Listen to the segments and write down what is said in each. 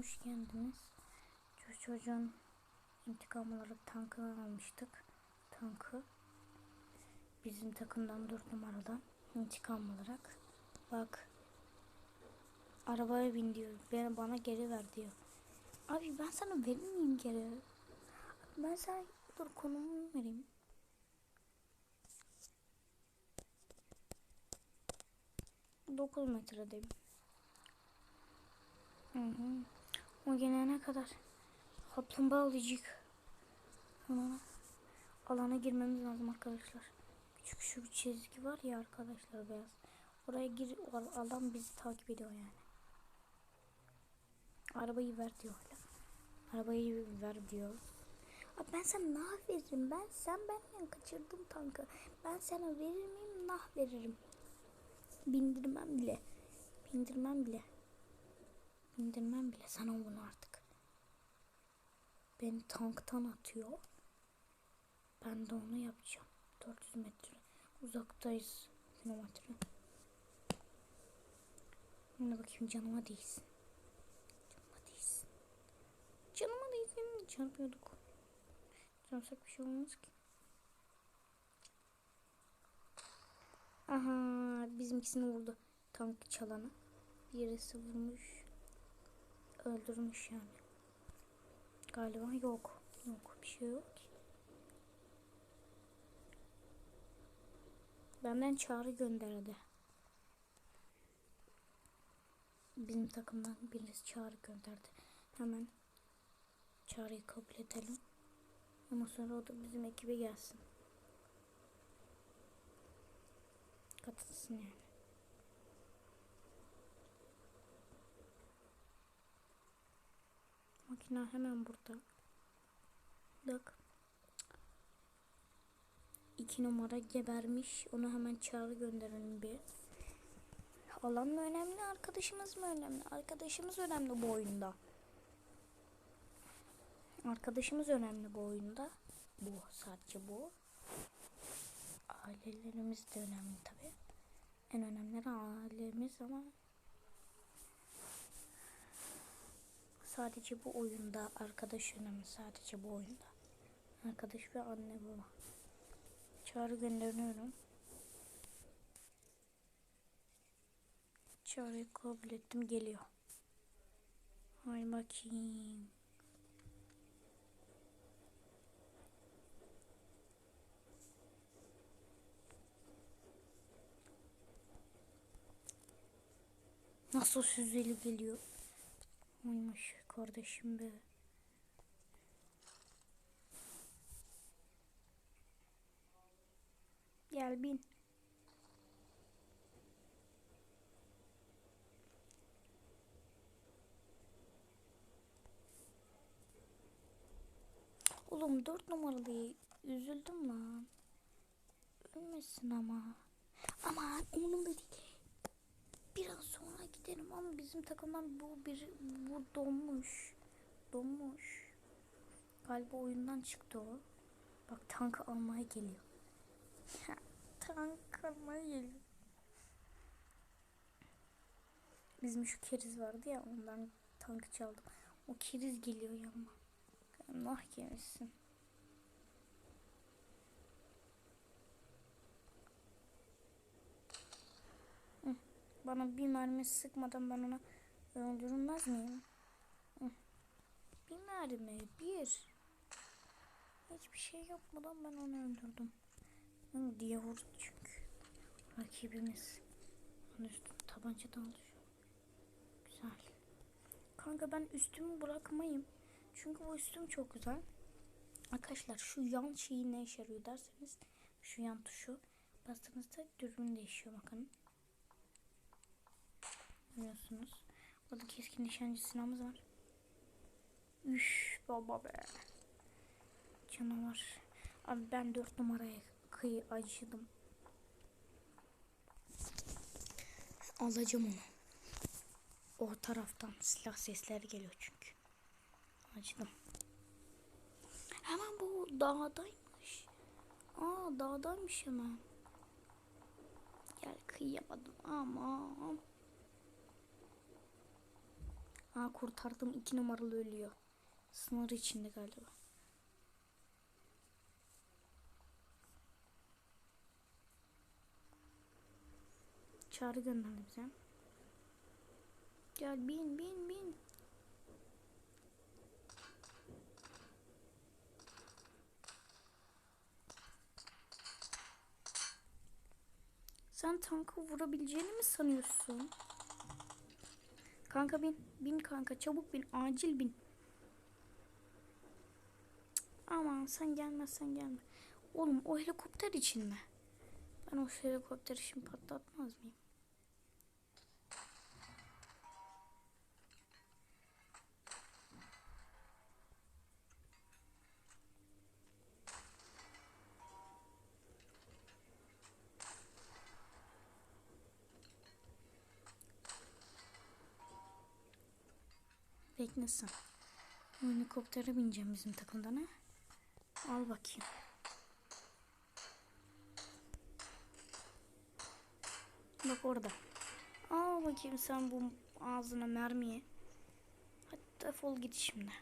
hoş geldiniz. Çocuğun intikam olarak tankını almıştık. Tankı. Bizim takımdan 4 numaradan intikam olarak. Bak. Arabaya bin diyor. Beni bana geri ver diyor. Abi ben sana verir miyim geri? Ben sana dur konumumu vereyim. Dokuz metredeyim. Hı hı. O gelene kadar kaplumbağa olacak. Ona alana girmemiz lazım arkadaşlar. Küçük şu çizgi var ya arkadaşlar beyaz. Oraya gir alan bizi takip ediyor yani. Arabayı ver diyor. Arabayı ver diyor. Abi ben sana nah veririm. Ben sen benden kaçırdın tankı. Ben sana verir miyim? Nah veririm. Bindirmem bile. Bindirmem bile. Bindirmem bile sana bunu artık. Beni tanktan atıyor. Ben de onu yapacağım. 400 metre uzaktayız. Kilometre. Şimdi bakayım canıma değsin. Canıma değsin. Canıma değsin. Çarpıyorduk. Çarpsak bir şey olmaz ki. Aha bizimkisini vurdu. Tank çalanı. Birisi vurmuş. Öldürmüş yani. Galiba yok. Yok bir şey yok ki. Benden çağrı gönderdi. Bizim takımdan birisi çağrı gönderdi. Hemen çağrıyı kabul edelim. Ama sonra o da bizim ekibe gelsin. Katılsın yani. Makina hemen burada. Bak. İki numara gebermiş. Onu hemen çağrı gönderelim bir. Alan mı önemli, arkadaşımız mı önemli? Arkadaşımız önemli bu oyunda. Arkadaşımız önemli bu oyunda. Bu sadece bu. Ailelerimiz de önemli tabi. En önemlileri ailemiz ama sadece bu oyunda arkadaş önemli sadece bu oyunda. Arkadaş ve anne baba. Çağrı gönderiyorum. Çağrıyı kabul ettim geliyor. Hay bakayım. Nasıl süzeli geliyor. Oymuş kardeşim be. Gel bin. Oğlum dört numaralı üzüldüm lan. Ölmesin ama. Ama umurumda değil. Biraz sonra gidelim ama bizim takımdan bu bir bu donmuş. Donmuş. Galiba oyundan çıktı o. Bak tank almaya geliyor. tank almaya geliyor. Bizim şu keriz vardı ya ondan tankı çaldım. O keriz geliyor yanıma. Allah gelsin. Bana bir mermi sıkmadan ben ona öldürülmez miyim? Bir mermi, bir. Hiçbir şey yapmadan ben onu öldürdüm. Diye vurdu çünkü. Rakibimiz. Onun üstü tabancadan alıyor. Güzel. Kanka ben üstümü bırakmayayım. Çünkü bu üstüm çok güzel. Arkadaşlar şu yan şeyi ne işe yarıyor derseniz şu yan tuşu bastığınızda dürbün değişiyor bakın. Görüyorsunuz. Burada keskin nişancı silahımız var. Üş baba be. Canavar. Abi ben dört numaraya kıyı acıdım. Alacağım onu. O taraftan silah sesleri geliyor çünkü. Acıdım. Hemen bu dağdaymış. Aa dağdaymış hemen. Gel kıyamadım ama. Aa kurtardım iki numaralı ölüyor. Sınır içinde galiba. Çağrı gönderdi bize. Gel bin bin bin. Sen tankı vurabileceğini mi sanıyorsun? Kanka bin. Bin kanka çabuk bin. Acil bin. Aman sen gelmezsen gelme. Oğlum o helikopter için mi? Ben o helikopteri şimdi patlatmaz mıyım? Beklesin. O helikoptere bineceğim bizim takımdan ha. Al bakayım. Bak orada. Al bakayım sen bu ağzına mermiyi. Hadi defol git şimdi.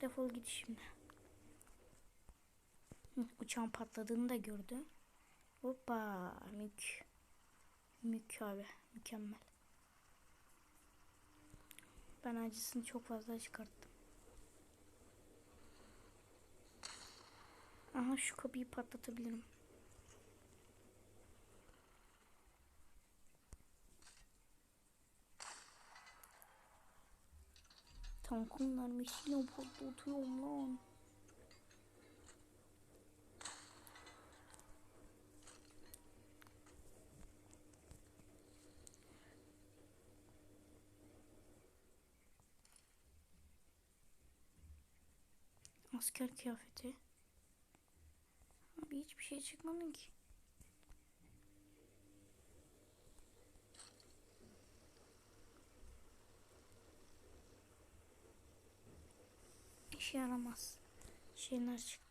Defol git şimdi. Hı, uçağın patladığını da gördü. Hoppa mük. Mük abi mükemmel. Ben acısını çok fazla çıkarttım. Aha şu kapıyı patlatabilirim. Tankın mermisiyle patlatıyorum lan. Asker kıyafeti. Abi hiçbir şey çıkmadı ki. İşe yaramaz. Şeyler çıktı.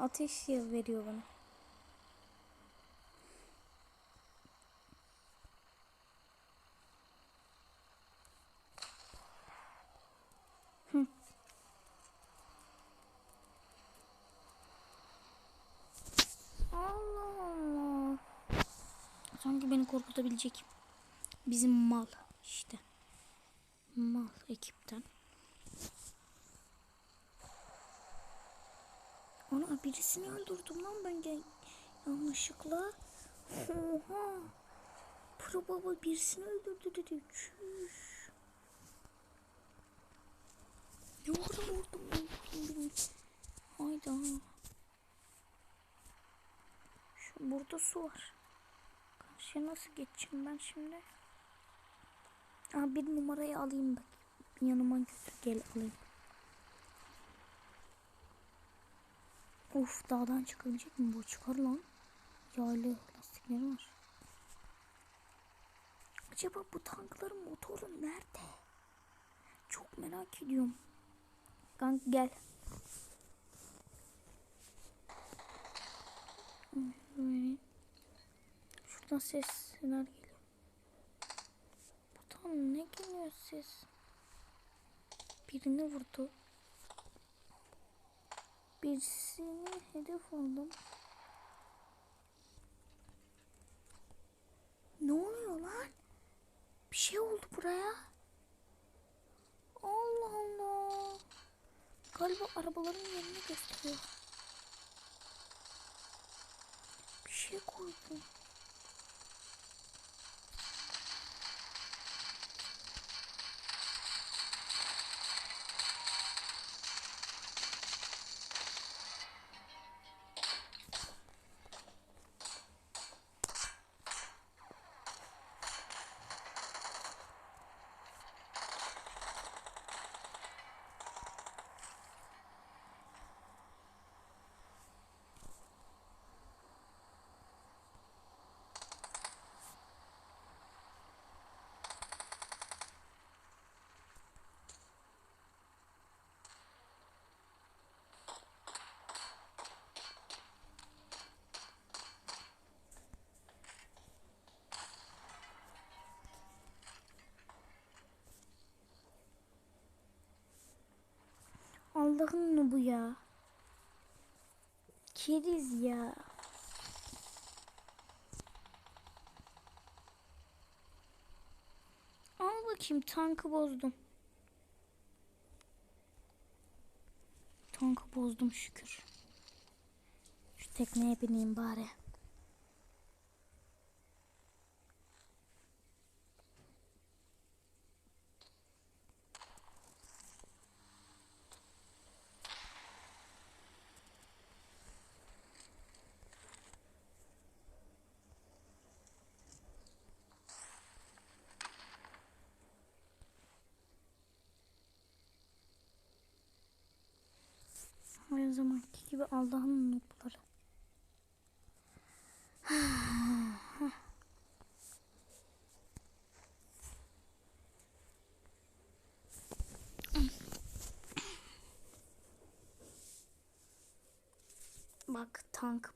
Ateş veriyor bana. Allah Allah. Sanki beni korkutabilecek. Bizim mal işte. Mal ekipten. Ana birisini öldürdüm lan ben yanlışlıkla. Oha. Pro baba birisini öldürdü dedi. Çüş. Ne orada. Hayda. Şu burada su var. Karşıya nasıl geçeceğim ben şimdi? Aa, bir numarayı alayım bak. Yanıma götür gel alayım. Of dağdan çıkabilecek mi bu? Çıkar lan. Yaylı lastikleri var. Acaba bu tankların motoru nerede? Çok merak ediyorum. Kanka gel. Şuradan sesler geliyor. Buradan ne geliyor ses? Birini vurdu. Birisini hedef aldım. Ne oluyor lan? Bir şey oldu buraya. Allah Allah. Galiba arabaların yerini gösteriyor. Bir şey koydum. Allah'ın bu ya. Keriz ya. Al bakayım tankı bozdum. Tankı bozdum şükür. Şu tekneye bineyim bari. Gibi Allah'ın notları. Bak tank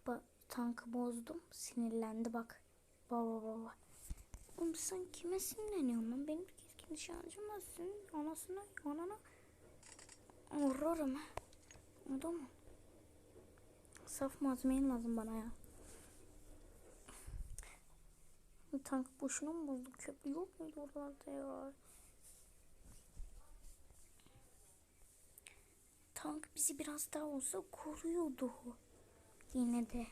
tankı bozdum. Sinirlendi bak. Baba baba. Oğlum sen kime sinirleniyorsun lan? Benim keskin nişancım var. Senin anasına anana. Vururum da mı? Saf malzemeyin lazım bana ya. Tank boşuna mı bulduk? Köprü yok muydu oralarda ya? Tank bizi biraz daha olsa koruyordu. Yine de.